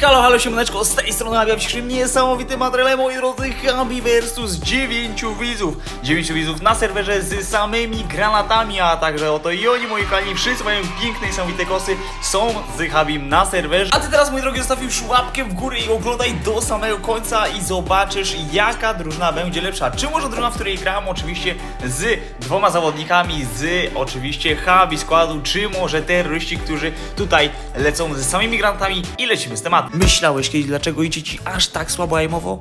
Halo, halo, siemaneczko, z tej strony Abia w niesamowity materiał, moi drodzy, Habi versus 9 widzów 9 widzów na serwerze z samymi granatami, a także oto i oni, moi kochani, wszyscy mają piękne, niesamowite kosy, są z Habim na serwerze. A ty teraz, mój drogi, zostaw już łapkę w górę i oglądaj do samego końca i zobaczysz, jaka drużyna będzie lepsza. Czy może drużyna, w której gram, oczywiście z dwoma zawodnikami, z oczywiście Habi składu, czy może terroryści, którzy tutaj lecą ze samymi granatami i lecimy z Myślałeś kiedyś, dlaczego idzie ci aż tak słabo aimowo?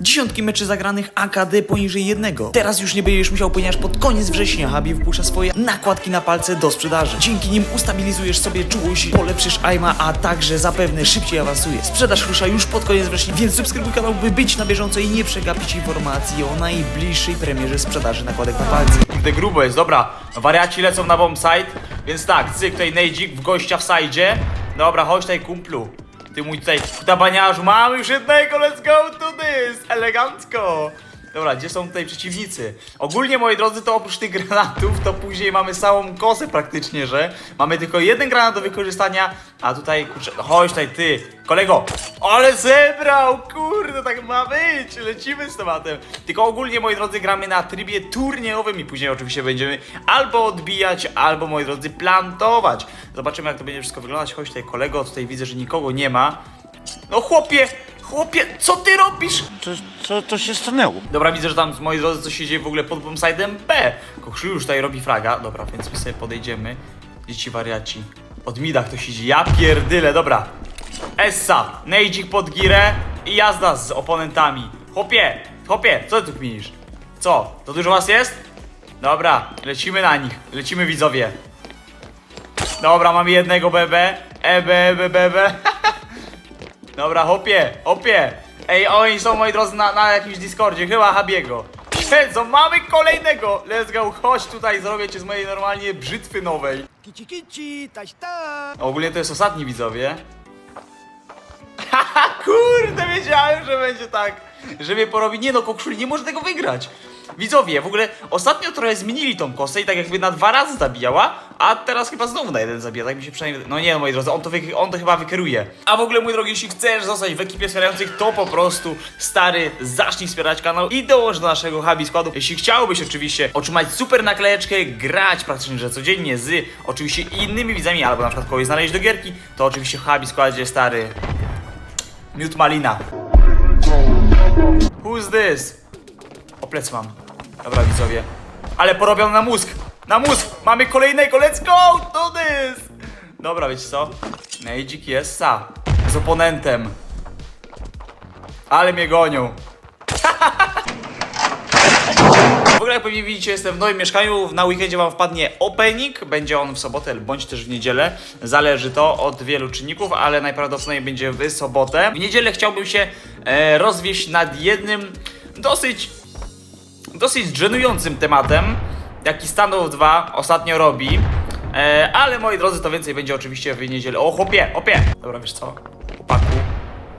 Dziesiątki meczy zagranych AKD poniżej jednego. Teraz już nie będziesz musiał, ponieważ pod koniec września Habi wpuszcza swoje nakładki na palce do sprzedaży. Dzięki nim ustabilizujesz sobie czułość, polepszysz aima, a także zapewne szybciej awansuje. Sprzedaż rusza już pod koniec września, więc subskrybuj kanał, by być na bieżąco i nie przegapić informacji o najbliższej premierze sprzedaży nakładek na palce. Kurde, grubo jest, dobra. Wariaci lecą na bombsite, więc tak, cyk, tutaj Nejdzik w gościa w sajdzie. Dobra, chodź tutaj kumplu. Ty mój tutaj kutabaniarzu, mamy już jednego, let's go to this! Elegancko! Dobra, gdzie są tutaj przeciwnicy? Ogólnie, moi drodzy, to oprócz tych granatów, to później mamy całą kosę praktycznie, że mamy tylko jeden granat do wykorzystania, a tutaj, kurczę, chodź tutaj ty, kolego, ale zebrał, kurde, tak ma być, lecimy z tematem. Tylko ogólnie, moi drodzy, gramy na trybie turniejowym i później oczywiście będziemy albo odbijać, albo, moi drodzy, plantować. Zobaczymy, jak to będzie wszystko wyglądać. Chodź tutaj, kolego, tutaj widzę, że nikogo nie ma. No chłopie, chłopie, co ty robisz? Co, co, co się stanęło? Dobra, widzę, że tam, moi drodzy, co się dzieje w ogóle pod bombsidem B. Kokszu już tutaj robi fraga. Dobra, więc my sobie podejdziemy. Dzieci wariaci. Od mida ktoś idzie. Ja pierdyle, dobra. Essa, nejdzik pod girę i jazda z oponentami. Chłopie, chłopie, co ty tu kminisz? Co, to dużo was jest? Dobra, lecimy na nich. Lecimy widzowie. Dobra, mamy jednego BB. EB, EB, BB. Dobra, hopie, hopie. Ej, oni są, moi drodzy, na, na jakimś Discordzie, chyba Habiego. Siedzą, mamy kolejnego! Let's go, chodź tutaj, zrobię cię z mojej normalnie brzytwy nowej. Kici kici, taś ta. Ogólnie to jest ostatni widzowie. Haha, kurde, wiedziałem, że będzie tak. Że mnie porobi. Nie no, Kokszuli nie może tego wygrać. Widzowie, w ogóle ostatnio trochę zmienili tą kosę i tak jakby na dwa razy zabijała, a teraz chyba znowu na jeden zabija, tak mi się przynajmniej... No nie no, moi drodzy, on to, on to chyba wykieruje. A w ogóle, mój drogi, jeśli chcesz zostać w ekipie wspierających, to po prostu, stary, zacznij wspierać kanał i dołącz do naszego hobby składu. Jeśli chciałbyś oczywiście otrzymać super naklejeczkę, grać praktycznie, że codziennie z oczywiście innymi widzami, albo na przykład kogoś znaleźć do gierki, to oczywiście w hobby składzie, stary, miód malina. Who's this? O plec mam. Dobra widzowie. Ale porobią na mózg. Na mózg. Mamy kolejnego. Let's go. Do this. Dobra, wiecie co? Nejdzik jest sa. Z oponentem. Ale mnie gonią. W ogóle jak pewnie widzicie, jestem w nowym mieszkaniu. Na weekendzie wam wpadnie opening. Będzie on w sobotę bądź też w niedzielę. Zależy to od wielu czynników, ale najprawdopodobniej będzie w sobotę. W niedzielę chciałbym się e, rozwieść nad jednym dosyć dosyć żenującym tematem, jaki Standoff 2 ostatnio robi. E, ale moi drodzy, to więcej będzie oczywiście w niedzielę. O, chłopie, chłopie! Dobra, wiesz co? Chłopaku.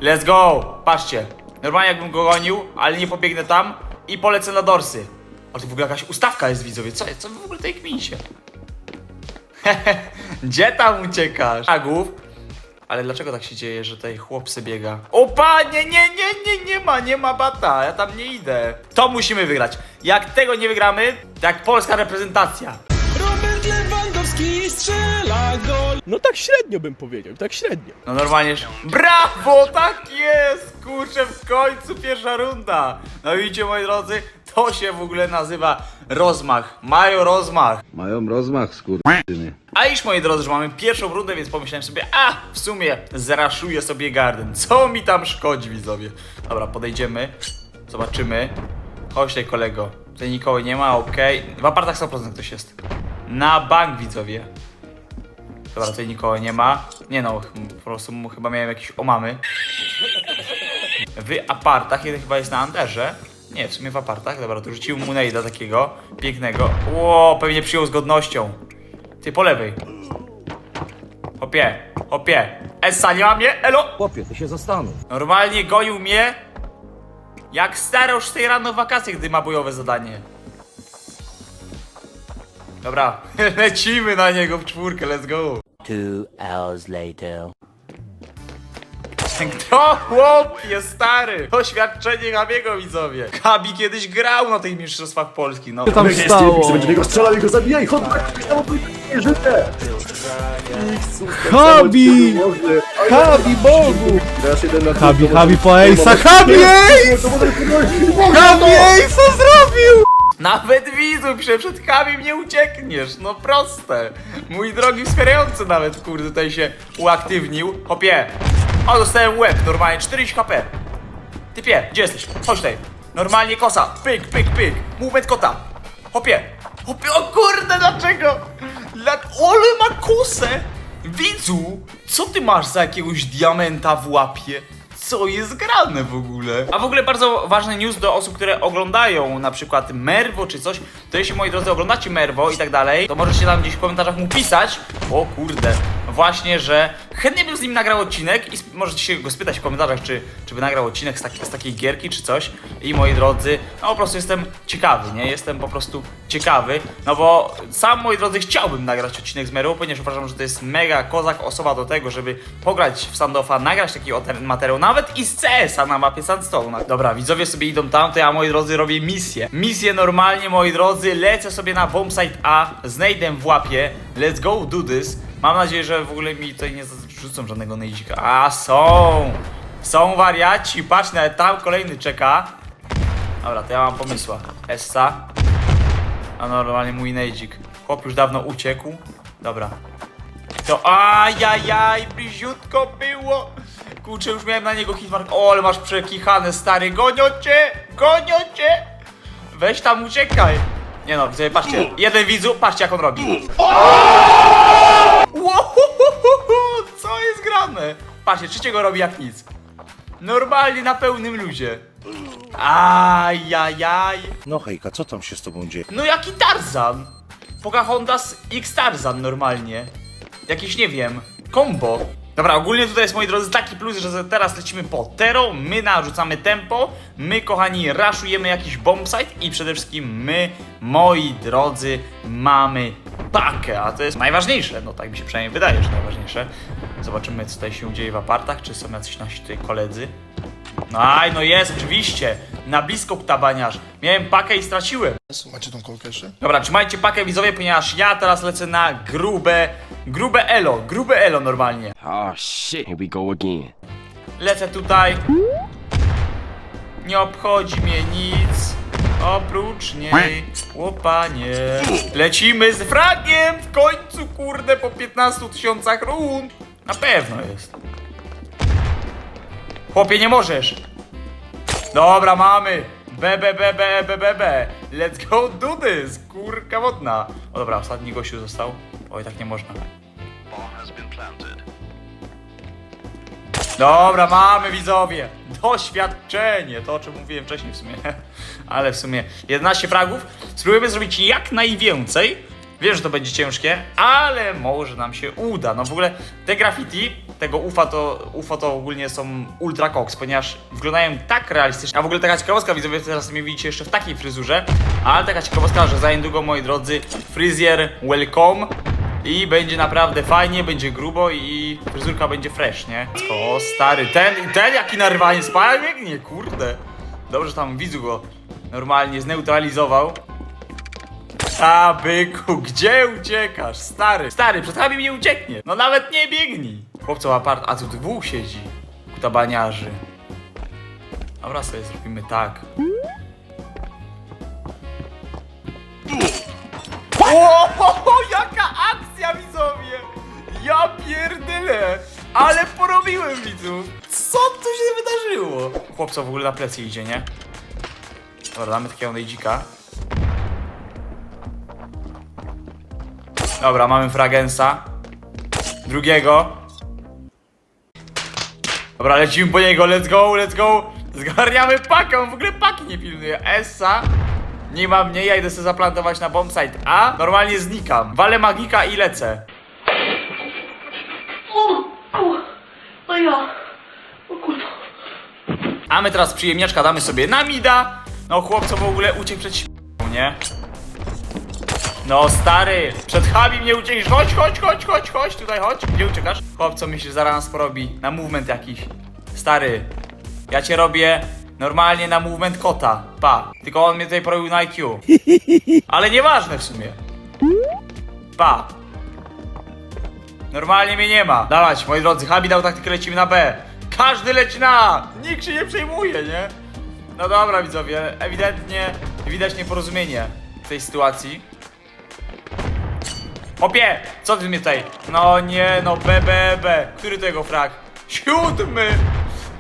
Let's go! Patrzcie. Normalnie jakbym go gonił, ale nie pobiegnę tam i polecę na dorsy. Ale to w ogóle jakaś ustawka jest, widzowie. Co, co w ogóle tutaj kminicie? Gdzie tam uciekasz? Agów. Ale dlaczego tak się dzieje, że tutaj chłop se biega? O panie, nie, nie, nie, nie ma, nie ma bata, ja tam nie idę. To musimy wygrać. Jak tego nie wygramy, to jak polska reprezentacja. Robert Lewandowski strzela gol. No tak średnio bym powiedział, tak średnio. No normalnie. Brawo, tak jest! Kurczę, w końcu pierwsza runda. No widzicie, moi drodzy, to się w ogóle nazywa rozmach. Mają rozmach. Mają rozmach, skurczyny. A iż moi drodzy, że mamy pierwszą rundę, więc pomyślałem sobie, a w sumie zraszuję sobie garden. Co mi tam szkodzi, widzowie? Dobra, podejdziemy, zobaczymy. Chodź tutaj, kolego. Tutaj nikogo nie ma, okej. W apartach 100% ktoś jest. Na bank, widzowie. Dobra, tutaj nikogo nie ma. Nie no, po prostu mu chyba miałem jakieś omamy. W apartach, jeden chyba jest na Anderze. Nie, w sumie w apartach. Dobra, to rzucił mu nejda takiego pięknego. Ło, pewnie przyjął z godnością. Ty po lewej. Hopie, hopie. Essa, nie ma mnie? Elo! Chłopie, ty się zastanów. Normalnie gonił mnie jak staroż tej rano w wakacje, gdy ma bojowe zadanie. Dobra, lecimy na niego w czwórkę, let's go. Two hours later. To chłopie stary! Doświadczenie Habiego widzowie. Habi kiedyś grał na tych mistrzostwach Polski, no. tam stało? Będzie go strzelał i go zabijaj, chodź, nie życie! Habi! Habi Bogu! Raz jeden na Habi. Habi po Ace'a, Habi Ace! Habi Ace co zrobił? Nawet widzu, pisze, przed Habim nie uciekniesz, no proste. Mój drogi wspierający nawet, kurde, tutaj się uaktywnił. Hopie, o, dostałem łeb, normalnie 40 HP. Typie, gdzie jesteś? Chodź tutaj. Normalnie kosa, pyk, pyk, pyk. Movement kota. Hopie, hopie, o kurde, dlaczego? Dla... Ole ma kosę! Widzu, co ty masz za jakiegoś diamenta w łapie? Co jest grane w ogóle? A w ogóle bardzo ważny news do osób, które oglądają na przykład Merwo czy coś, to jeśli moi drodzy oglądacie Merwo i tak dalej, to możecie tam gdzieś w komentarzach mu pisać, o kurde, właśnie, że chętnie bym z nim nagrał odcinek i możecie się go spytać w komentarzach, czy, czy by nagrał odcinek z, taki, z takiej gierki czy coś. I moi drodzy, no po prostu jestem ciekawy, nie? Jestem po prostu ciekawy, no bo sam, moi drodzy, chciałbym nagrać odcinek z Merwo, ponieważ uważam, że to jest mega kozak osoba do tego, żeby pograć w Sandofa, nagrać taki materiał, nawet i z CS-a na mapie Sandstone'a. Dobra, widzowie sobie idą tam, to ja, moi drodzy, robię misję. Misję normalnie, moi drodzy, lecę sobie na bombsite A, znajdę w łapie, let's go do this. Mam nadzieję, że w ogóle mi tutaj nie zarzucą żadnego nejdzika. A, są! Są wariaci, patrz, nawet tam kolejny czeka. Dobra, to ja mam pomysła. Essa. A normalnie mój nejdzik. Chłop już dawno uciekł. Dobra. To ajajaj, bliziutko było. Kurczę, już miałem na niego hitmark. O, ale masz przekichane, stary. Gonią cię, gonią cię. Weź tam, uciekaj. Nie no, widzowie, patrzcie. Jeden widzu, patrzcie jak on robi. Łohohoho, Co jest grane? Patrzcie, trzeciego robi jak nic. Normalnie na pełnym luzie. Ajajaj. No hejka, co tam się z tobą dzieje? No jaki Tarzan? Pocahontas X Tarzan normalnie. Jakiś, nie wiem, combo. Dobra, ogólnie tutaj jest, moi drodzy, taki plus, że teraz lecimy po Tero, my narzucamy tempo, my, kochani, raszujemy jakiś bombsite i przede wszystkim my, moi drodzy, mamy pakę, a to jest najważniejsze, no tak mi się przynajmniej wydaje, że najważniejsze. Zobaczymy, co tutaj się dzieje w apartach, czy są jacyś nasi tutaj koledzy. No aj, no jest, oczywiście, na blisko tabaniarz. Miałem pakę i straciłem. Macie tą kolkę jeszcze? Dobra, trzymajcie pakę widzowie, ponieważ ja teraz lecę na grube, grube elo, grube elo normalnie. Oh shit, here we go again. Lecę tutaj. Nie obchodzi mnie nic. Oprócz niej, łopanie. Lecimy z fragiem w końcu, kurde, po 15 tysiącach rund. Na pewno jest. Chłopie, nie możesz. Dobra, mamy. B, B, B, B, B, B. Let's go do this. Kurka wodna. O dobra, ostatni gościu został. Oj, tak nie można. Dobra, mamy widzowie. Doświadczenie, to o czym mówiłem wcześniej w sumie. Ale w sumie 11 fragów. Spróbujemy zrobić jak najwięcej. Wiem, że to będzie ciężkie, ale może nam się uda. No w ogóle te graffiti, tego UFA to, UFO to ogólnie są ultra cox, ponieważ wyglądają tak realistycznie. A w ogóle taka ciekawostka, widzowie, teraz mnie widzicie jeszcze w takiej fryzurze, ale taka ciekawostka, że za niedługo, moi drodzy, fryzjer welcome. I będzie naprawdę fajnie, będzie grubo i fryzurka będzie fresh, nie? O stary, ten, ten jaki narwanie spala biegnie, kurde. Dobrze, tam widzu go normalnie zneutralizował. A byku, gdzie uciekasz, stary? Stary, przed chami nie ucieknie. No nawet nie biegnij. Chłopco apart, a tu dwóch siedzi. Kutabaniarzy. Dobra, sobie zrobimy tak. O, jaka akcja, widzowie! Ja pierdylę! Ale porobiłem, widzów! Co tu się wydarzyło? Chłopco w ogóle na plecy idzie, nie? Dobra, damy takiego nejdzika. Dobra, mamy fragensa. Drugiego. Dobra, lecimy po niego, let's go, let's go! Zgarniamy pakę, on w ogóle paki nie pilnuje. Essa. Nie ma mnie, ja idę sobie zaplantować na bombsite A. Normalnie znikam. Walę magika i lecę. O, ała, no ja, o kurwa. A my teraz przyjemniaczka damy sobie na mida. No chłopco w ogóle uciekł przed śmiercią, nie? No stary, przed Habim nie. Chodź, chodź, chodź, chodź, chodź, tutaj chodź. Gdzie uciekasz? Chłopco myślisz, zaraz nas porobi na movement jakiś. Stary, ja cię robię normalnie na movement kota. Pa. Tylko on mnie tutaj porobił na IQ. Ale nieważne w sumie. Pa. Normalnie mnie nie ma. Dawać, moi drodzy, Habi dał taktykę, lecimy na B. Każdy leci na. Nikt się nie przejmuje, nie? No dobra, widzowie, ewidentnie widać nieporozumienie w tej sytuacji. Opie! Co ty mnie tutaj? No nie, no B, B, B. Który to jego frag? Siódmy!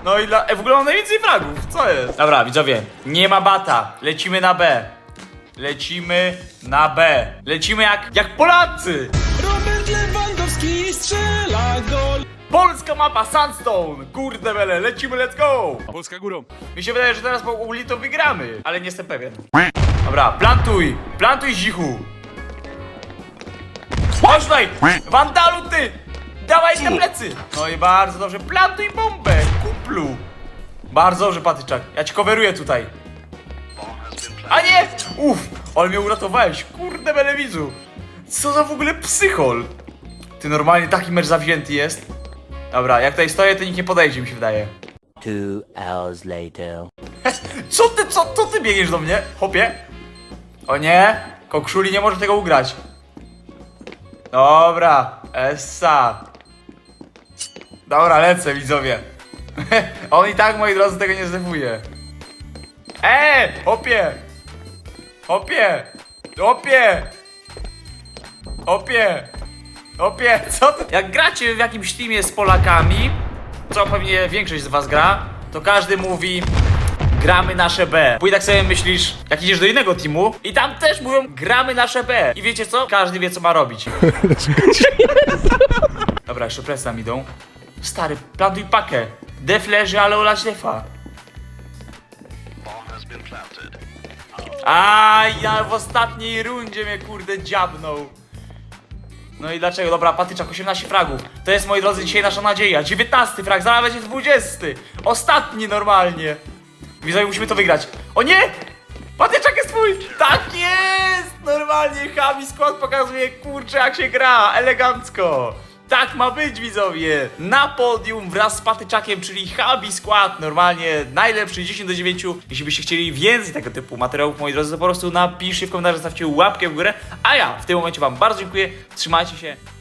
No i dla... E, w ogóle mam najwięcej fragów, co jest? Dobra, widzowie, nie ma bata. Lecimy na B. Lecimy na B. Lecimy jak, jak Polacy! Strzela gol. Polska mapa Sandstone! Kurde bele, lecimy, let's go! Polska górą. Mi się wydaje, że teraz po uli to wygramy, ale nie jestem pewien. Dobra, plantuj! Plantuj, zichu! Chodź tutaj! Wandalu ty! Dawaj te plecy! No i bardzo dobrze, plantuj bombę, kuplu! Bardzo dobrze, patyczak, ja ci coveruję tutaj. A nie! Uff, ale mnie uratowałeś, kurde belewidzu! Co za w ogóle psychol? Ty normalnie taki mecz zawzięty jest. Dobra, jak tutaj stoję, to nikt nie podejdzie, mi się wydaje. Two hours later. Co ty, co, co ty biegniesz do mnie? Hopie? O nie, Kokrzuli nie może tego ugrać. Dobra, Essa. Dobra, lecę, widzowie. On i tak, moi drodzy, tego nie zdefuje. Eee, hopie! Hopie! Hopie! Hopie! Hopie, co ty? Jak gracie w jakimś teamie z Polakami, co pewnie większość z was gra, to każdy mówi gramy nasze B. Bo i tak sobie myślisz, jak idziesz do innego teamu i tam też mówią gramy nasze B. I wiecie co? Każdy wie co ma robić. Dobra, jeszcze presy nam idą. Stary, plantuj pakę. Def leży, ale olać defa. Aj, ja w ostatniej rundzie mnie kurde dziabnął. No i dlaczego? Dobra, patyczak, 18 fragów. To jest, moi drodzy, dzisiaj nasza nadzieja. 19 frag, zaraz będzie 20. Ostatni normalnie. Widzowie, musimy to wygrać. O nie! Patyczak jest twój! Tak jest! Normalnie Habi skład pokazuje, kurczę, jak się gra. Elegancko. Tak ma być, widzowie! Na podium wraz z patyczakiem, czyli Habi skład, normalnie najlepszy 10 do 9. Jeśli byście chcieli więcej tego typu materiałów, moi drodzy, to po prostu napiszcie w komentarzach, zostawcie łapkę w górę. A ja w tym momencie Wam bardzo dziękuję. Trzymajcie się.